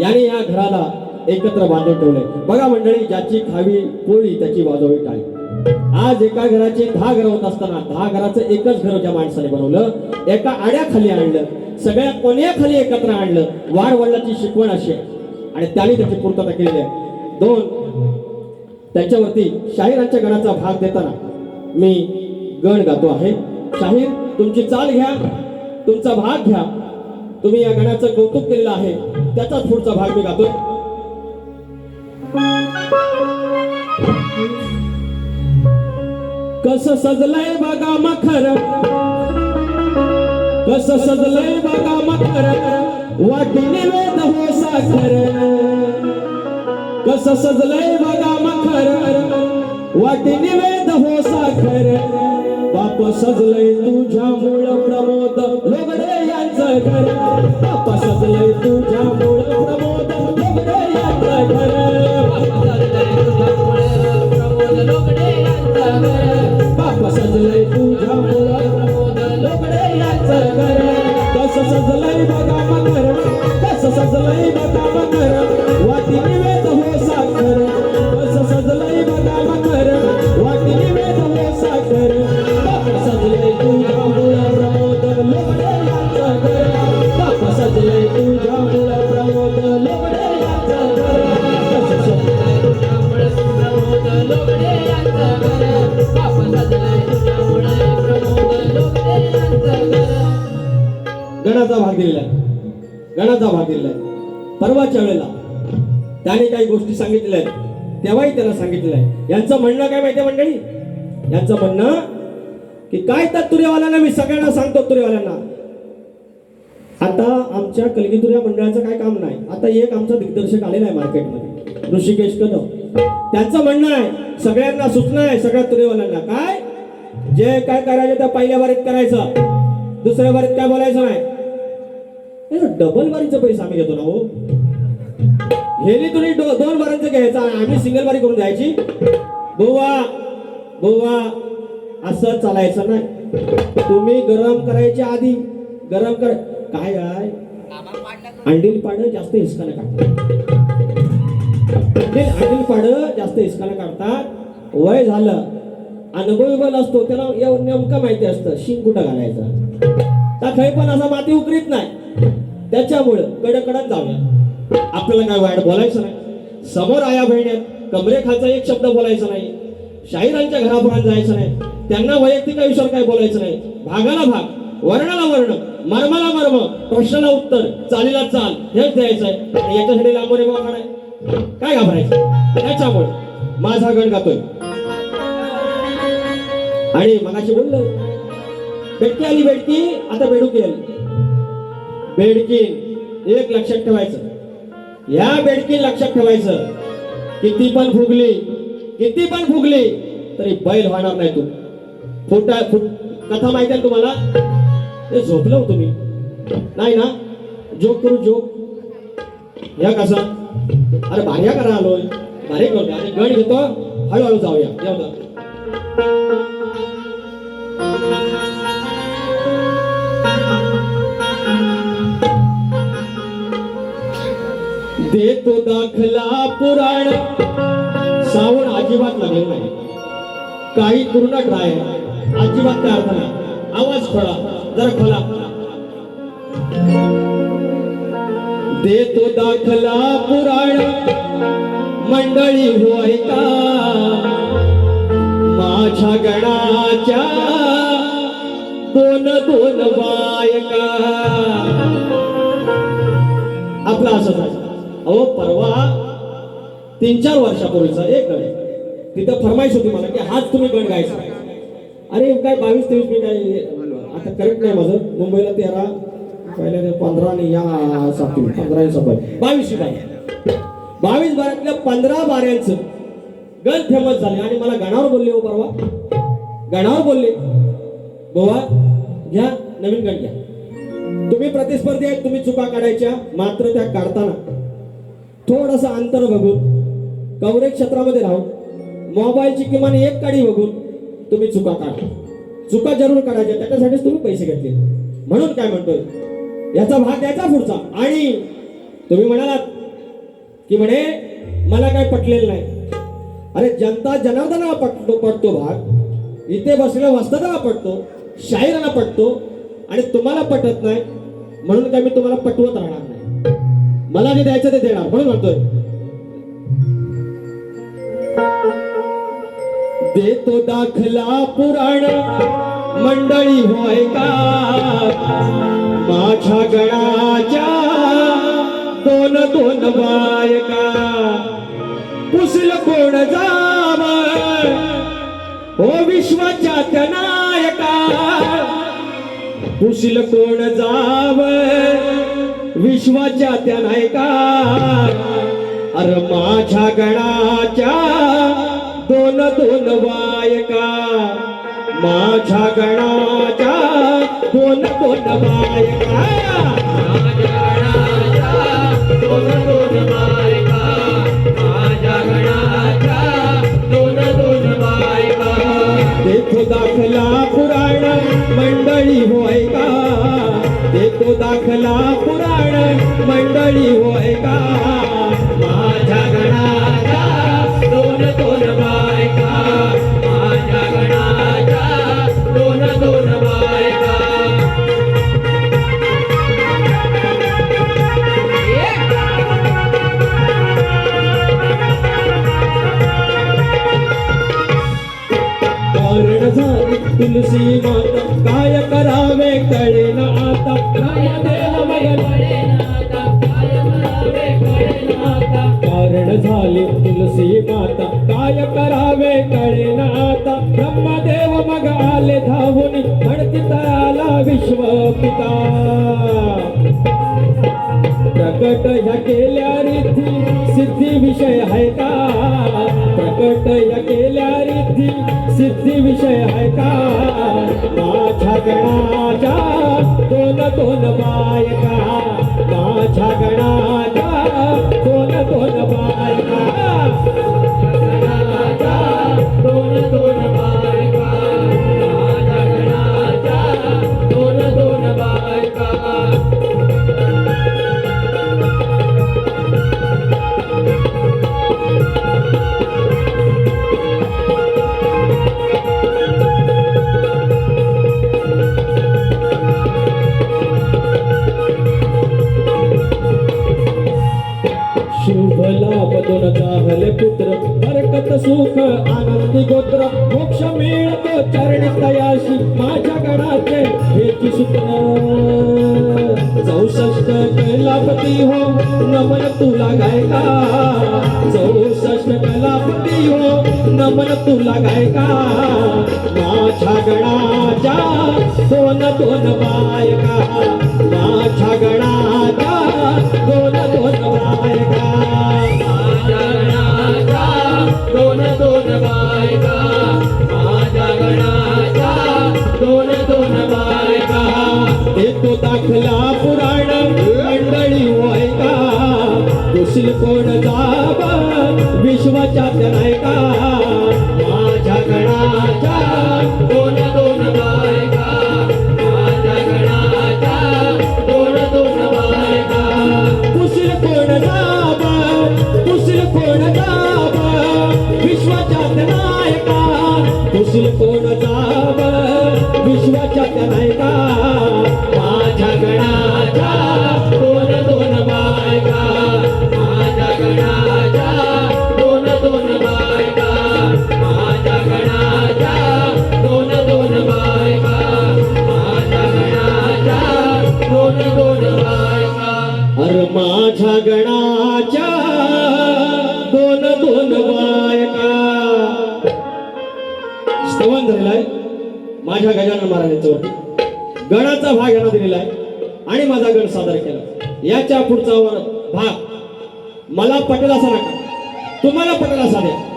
याने या घराला एकत्र बांधून ठेवले. बघा मंडळी ज्याची खावी पोळी त्याची वाजवी टाळी आज एका घराचे दहा घर होत असताना दहा घराचं एकच घर ज्या माणसाने बनवलं एका आड्याखाली आणलं सगळ्या कोण्याखाली एकत्र आणलं वाढवडिलाची शिकवण अशी आहे. आणि त्याने त्याची पूर्तता केलेली आहे. दोन त्याच्यावरती शाहिरांच्या गणाचा भाग देताना मी गण गातो आहे. शाहीर तुमची चाल घ्या तुमचा भाग घ्या. तुम्ही या गणाचं कौतुक केलेलं आहे. त्याचाच पुढचा भाग मी गातोय. कस सजलंय बघा मखर. कस सजलंय बघा मखर. वाटीने वेद हो साखर. कस सजलंय बघा मखर. वाटीने वेद हो साखर. बाप सजलंय तुझ्या मुळ प्रभू सजलंय बघा मकर कस सजलंय बघा गोष्टी सांगितलेल्या आहेत. तेव्हाही त्याला सांगितलेलं आहे यांचं म्हणणं काय माहितीये मंडळी? यांचं म्हणणं की काय तर तुरेवाल्यांना मी सगळ्यांना सांगतो तुरेवाल्यांना. आता आमच्या कलगीतुर्या मंडळाचं काय काम नाही. आता एक आमचा दिग्दर्शक आलेला आहे मार्केटमध्ये ऋषिकेश कदम. त्यांचं म्हणणं आहे सगळ्यांना सूचना आहे सगळ्या तुरेवाल्यांना. काय? जे काय करायचं त्या पहिल्या बारीत करायचं. दुसऱ्या बारीत काय बोलायचं नाही? डबल बारीचं पैसा आम्ही घेतो ना हो. हेली तुम्ही दोन बारांचं घ्यायचा आम्ही सिंगल बारी करून जायची. बोवा बोवा असं चालायचं नाही. तुम्ही गरम करायच्या आधी गरम कर. काय आहे? अंडील पाडं जास्त हिसकानं काढतात. अंडील पाडं जास्त हिसकानं काढतात. वय झालं. अनुभवी बल असतो त्याला नेमकं माहिती असतं. शिंग कुठं घालायचं? तर खै पण असा माती उकरीत नाही. त्याच्यामुळं कडकडत जाऊया. आपल्याला काय वाईट बोलायचं नाही. समोर आया बहिणी कमरेखालचा एक शब्द बोलायचा नाही. शाहिरांच्या घरापुरात जायचं नाही. त्यांना वैयक्तिक आयुष्यावर काय बोलायचं नाही. भागाला भाग वर्णाला वर्ण मर्माला मर्म प्रश्नाला उत्तर चालीला चाल हेच द्यायचं आहे. आणि याच्यासाठी लांबोरे बाबा आहे. काय घाबरायचं? त्याच्यामुळे माझा गण गातोय. आणि मगाशी बोललो. बेटकी आली बेडकी आता बेडुकी आली. बेडकी. एक लक्षात ठेवायचं. या बेडकी लक्षात ठेवायचं. किती पण फुगली किती पण फुगली तरी बैल होणार नाही तू. फुटा फुट कथा माहिती आहे तुम्हाला? ते झोपलं होतो तुम्ही. नाही ना? जोक करू जोक. या कसा? अरे भार्या करा आलोय? भारी करतो आणि गण घेतो. हळूहळू जाऊया. या तो दाखला पुराण. सावण अजिबात लागले नाही. काही पूर्ण ड्राय अजिबात काय अर्थ नाही. आवाज खोला जरा खोला. देतो दाखला पुराण मंडळी होय का माझ्या गणाच्या दोन दोन बायका. आपला असं अहो परवा तीन चार वर्षापूर्वीचा एक गण तिथं फरमाईश होती मला की हाच तुम्ही गण गायचा. अरे काय बावीस तेवीस मिनिट काय आता करेक्ट नाही माझं. मुंबईला तेरा पहिल्या पंधरा आणि या सातवी पंधरा सफाई बावीस बारा बावीस बारातल्या पंधरा बाऱ्यांचं गण फेमस झाले. आणि मला गणावर बोलले हो परवा. गणावर बोलले. बोवा घ्या नवीन गण घ्या. तुम्ही प्रतिस्पर्धी आहेत तुम्ही चुका काढायच्या. मात्र त्या काढताना थोडस अंतर बघून कव्हरेज क्षेत्रामध्ये राहून मोबाईलची किमान एक काडी बघून तुम्ही चुका काढा. चुका जरूर काढायच्या त्याच्यासाठीच तुम्ही पैसे घेतले. म्हणून काय म्हणतोय? याचा भाग द्यायचा पुढचा. आणि तुम्ही म्हणालात की म्हणे मला काय पटलेलं नाही. अरे जनता जनार्दनाला पटतो पटतो भाग. इथे बसलेल्या वस्तादाला पटतो शाहिराला पटतो आणि तुम्हाला पटत नाही म्हणून काय मी तुम्हाला पटवत राहणार मला जे द्यायचं ते देणार म्हणून म्हणतोय. देतो दाखला पुराण मंडळी होय का? माझ्या गणाच्या दोन दोन बायका. पुसल कोण जाव? हो विश्वाच्या नायका. पुसल कोण जा विश्वाच्या त्या नायका. अरे माझ्या गणाच्या दोन दोन बायका माझ्या गणाच्या दोन दोन बायका झाली तुलसी माता काय करावे कळेना आता. काय देव कारण झाली तुलसी माता. काय करावे कळेना आता. ब्रह्मदेव मग आले धावून. म्हणती विश्व पिता प्रकट ह्या केल्या रिद्धी सिद्धी विषय आहे सिद्धी विषय आहे का? माझ्या गणाच्या दोन दोन बायका माझ्या गणा चाहले पुत्र बरकत सुख आनंदी गोत्र. मोक्ष मिळतो चरणी तयाशी माझ्या गणाचे हेची सूत्र चौसष्ट कलापती हो नमन तुला गायका. चौसष्ट कलापती हो नमन तुला गायका. माझ्या गणाच्या दोन दोन बायका. माझ्या गणाच्या दाखला पुराण मंडळी होय का कोण जा कुशील कोण जाब विश्वाच्या नायका माझ्या गणाच्या दोन दोन बायका. माझ्या गणाच्या दोन दोन बायका. माझ्या गणाच्या दोन दोन बायका. माझ्या गणाच्या दोन दोन बायका. अरे माझ्या गणाच्या दोन दोन बायका. प्रमाण झालेलं आहे माझ्या गजानन महाराजांच्या गणाचा भाग यांना दिलेला आहे आणि माझा गण सादर केला. याच्या पुढचा वर भाग मला पटेल असा नका. तुम्हाला पटेल असा द्या.